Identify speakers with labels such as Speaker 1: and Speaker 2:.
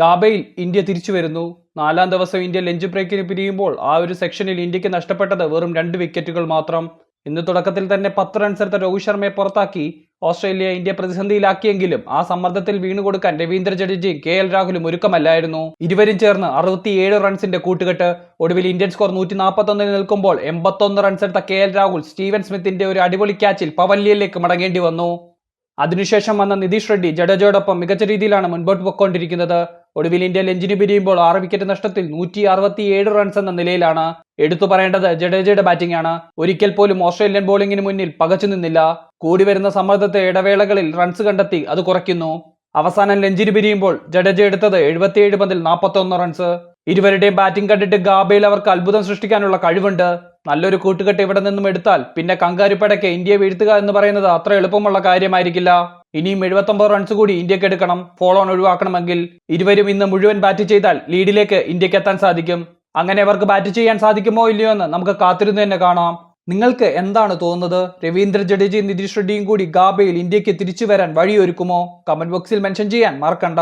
Speaker 1: ഗാബയിൽ India തിരിച്ചു വരുന്നു. നാലാം ദിവസം ഇന്ത്യ ലഞ്ച് ബ്രേക്കിന് പിരിയുമ്പോൾ ആ ഒരു സെക്ഷനിൽ ഇന്ത്യയ്ക്ക് നഷ്ടപ്പെട്ടത് വെറും രണ്ട് വിക്കറ്റുകൾ മാത്രം. ഇന്ന് തുടക്കത്തിൽ തന്നെ പത്ത് റൺസ് എടുത്ത രോഹിത് ശർമ്മയെ പുറത്താക്കി ഓസ്ട്രേലിയ ഇന്ത്യ പ്രതിസന്ധിയിലാക്കിയെങ്കിലും ആ സമ്മർദ്ദത്തിൽ വീണുകൊടുക്കാൻ രവീന്ദ്ര ജഡേജയും കെ എൽ രാഹുലും ഒരുക്കമല്ലായിരുന്നു. ഇരുവരും ചേർന്ന് അറുപത്തിയേഴ് റൺസിന്റെ കൂട്ടുകെട്ട്. ഒടുവിൽ ഇന്ത്യൻ സ്കോർ നൂറ്റി നാൽപ്പത്തൊന്നിൽ നിൽക്കുമ്പോൾ എൺപത്തൊന്ന് റൺസ് എടുത്ത കെ എൽ രാഹുൽ സ്റ്റീവൻ സ്മിത്തിന്റെ ഒരു അടിപൊളി ക്യാച്ചിൽ പവല്യയിലേക്ക് മടങ്ങേണ്ടി വന്നു. അതിനുശേഷം വന്ന നിതീഷ് റെഡ്ഡി ജഡേജയോടൊപ്പം മികച്ച രീതിയിലാണ് മുൻപോട്ട് പൊയ്ക്കൊണ്ടിരിക്കുന്നത്. ഒടുവിൽ ഇന്ത്യ ലഞ്ചിന് പിരിയുമ്പോൾ ആറ് വിക്കറ്റ് നഷ്ടത്തിൽ നൂറ്റി അറുപത്തിയേഴ് റൺസ് എന്ന നിലയിലാണ്. എടുത്തു പറയേണ്ടത് ജഡേജയുടെ ബാറ്റിംഗ് ആണ്. ഒരിക്കൽ പോലും ഓസ്ട്രേലിയൻ ബോളിംഗിന് മുന്നിൽ പകച്ചു നിന്നില്ല. കൂടി വരുന്ന സമ്മർദ്ദത്തെ ഇടവേളകളിൽ റൺസ് കണ്ടെത്തി അത് കുറയ്ക്കുന്നു. അവസാനം ലഞ്ചിന് പിരിയുമ്പോൾ ജഡേജ എടുത്തത് എഴുപത്തിയേഴ് പന്തിൽ നാൽപ്പത്തൊന്ന് റൺസ് ഇരുവരുടെയും ബാറ്റിംഗ് കണ്ടിട്ട് ഗാബയിൽ അവർക്ക് അത്ഭുതം സൃഷ്ടിക്കാനുള്ള കഴിവുണ്ട്. നല്ലൊരു കൂട്ടുകെട്ട് ഇവിടെ നിന്നും എടുത്താൽ പിന്നെ കങ്കാരുപ്പടയ്ക്ക് ഇന്ത്യയെ വീഴ്ത്തുക എന്ന് പറയുന്നത് അത്ര എളുപ്പമുള്ള കാര്യമായിരിക്കില്ല. ഇനിയും എഴുപത്തൊമ്പത് റൺസ് കൂടി ഇന്ത്യയ്ക്ക് എടുക്കണം. ഫോളോ ഓൺ ഒഴിവാക്കണമെങ്കിൽ ഇരുവരും ഇന്ന് മുഴുവൻ ബാറ്റ് ചെയ്താൽ ലീഡിലേക്ക് ഇന്ത്യയ്ക്ക് എത്താൻ സാധിക്കും. അങ്ങനെ അവർക്ക് ബാറ്റ് ചെയ്യാൻ സാധിക്കുമോ ഇല്ലയോ എന്ന് നമുക്ക് കാത്തിരുന്ന് തന്നെ കാണാം. നിങ്ങൾക്ക് എന്താണ് തോന്നുന്നത്? രവീന്ദ്ര ജഡേജയും നിതീഷ് റെഡ്ഡിയും കൂടി ഗാബയിൽ ഇന്ത്യയ്ക്ക് തിരിച്ചു വരാൻ വഴിയൊരുക്കുമോ? കമന്റ് ബോക്സിൽ മെൻഷൻ ചെയ്യാൻ മറക്കണ്ട.